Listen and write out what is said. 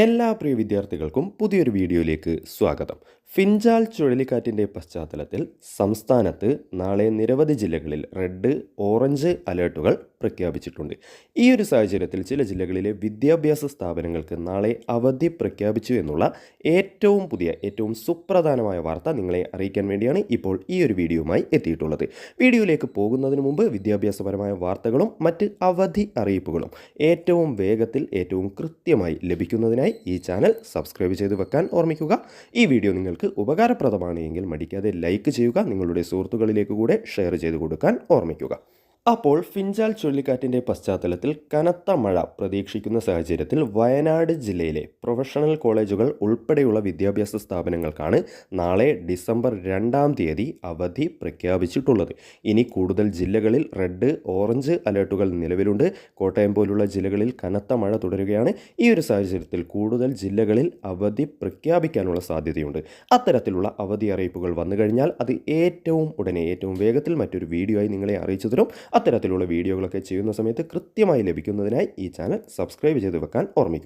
എല്ലാ പ്രിയ വിദ്യാർത്ഥികൾക്കും പുതിയൊരു വീഡിയോയിലേക്ക് സ്വാഗതം. ഫിൻജാൽ ചുഴലിക്കാറ്റിന്റെ പശ്ചാത്തലത്തിൽ സംസ്ഥാനത്ത് നാളെ നിരവധി ജില്ലകളിൽ റെഡ് ഓറഞ്ച് അലേർട്ടുകൾ പ്രഖ്യാപിച്ചിട്ടുണ്ട്. ഈ ഒരു സാഹചര്യത്തിൽ ചില ജില്ലകളിലെ വിദ്യാഭ്യാസ സ്ഥാപനങ്ങൾക്ക് നാളെ അവധി പ്രഖ്യാപിച്ചു എന്നുള്ള ഏറ്റവും പുതിയ ഏറ്റവും സുപ്രധാനമായ വാർത്ത നിങ്ങളെ അറിയിക്കാൻ വേണ്ടിയാണ് ഇപ്പോൾ ഈ ഒരു വീഡിയോയുമായി എത്തിയിട്ടുള്ളത്. വീഡിയോയിലേക്ക് പോകുന്നതിന് മുമ്പ് വിദ്യാഭ്യാസപരമായ വാർത്തകളും മറ്റ് അവധി അറിയിപ്പുകളും ഏറ്റവും വേഗത്തിൽ ഏറ്റവും കൃത്യമായി ലഭിക്കുന്നതിനായി ഈ ചാനൽ സബ്സ്ക്രൈബ് ചെയ്ത് വെക്കാൻ ഓർമ്മിക്കുക. ഈ വീഡിയോ നിങ്ങൾക്ക് ഉപകാരപ്രദമാണ് എങ്കിൽ മടിക്കാതെ ലൈക്ക് ചെയ്യുക നിങ്ങളുടെ സുഹൃത്തുക്കളിലേക്ക് കൂടെ ഷെയർ ചെയ്ത് കൊടുക്കാൻ ഓർമ്മിക്കുക. അപ്പോൾ ഫിൻജാൽ ചുഴലിക്കാറ്റിന്റെ പശ്ചാത്തലത്തിൽ കനത്ത മഴ പ്രതീക്ഷിക്കുന്ന സാഹചര്യത്തിൽ വയനാട് ജില്ലയിലെ പ്രൊഫഷണൽ കോളേജുകൾ ഉൾപ്പെടെയുള്ള വിദ്യാഭ്യാസ സ്ഥാപനങ്ങൾക്കാണ് നാളെ ഡിസംബർ രണ്ടാം തീയതി അവധി പ്രഖ്യാപിച്ചിട്ടുള്ളത്. ഇനി കൂടുതൽ ജില്ലകളിൽ റെഡ് ഓറഞ്ച് അലേർട്ടുകൾ നിലവിലുണ്ട്. കോട്ടയം പോലുള്ള ജില്ലകളിൽ കനത്ത മഴ തുടരുകയാണ്. ഈ ഒരു സാഹചര്യത്തിൽ കൂടുതൽ ജില്ലകളിൽ അവധി പ്രഖ്യാപിക്കാനുള്ള സാധ്യതയുണ്ട്. അത്തരത്തിലുള്ള അവധി അറിയിപ്പുകൾ വന്നു കഴിഞ്ഞാൽ അത് ഏറ്റവും ഉടനെ ഏറ്റവും വേഗത്തിൽ മറ്റൊരു വീഡിയോ ആയി നിങ്ങളെ അറിയിച്ചു തരും. അത്തരത്തിലുള്ള വീഡിയോകളൊക്കെ ചെയ്യുന്ന സമയത്ത് കൃത്യമായി ലഭിക്കുന്നതിനായി ഈ ചാനൽ സബ്സ്ക്രൈബ് ചെയ്ത് വെക്കാൻ ഓർമ്മിക്കുക.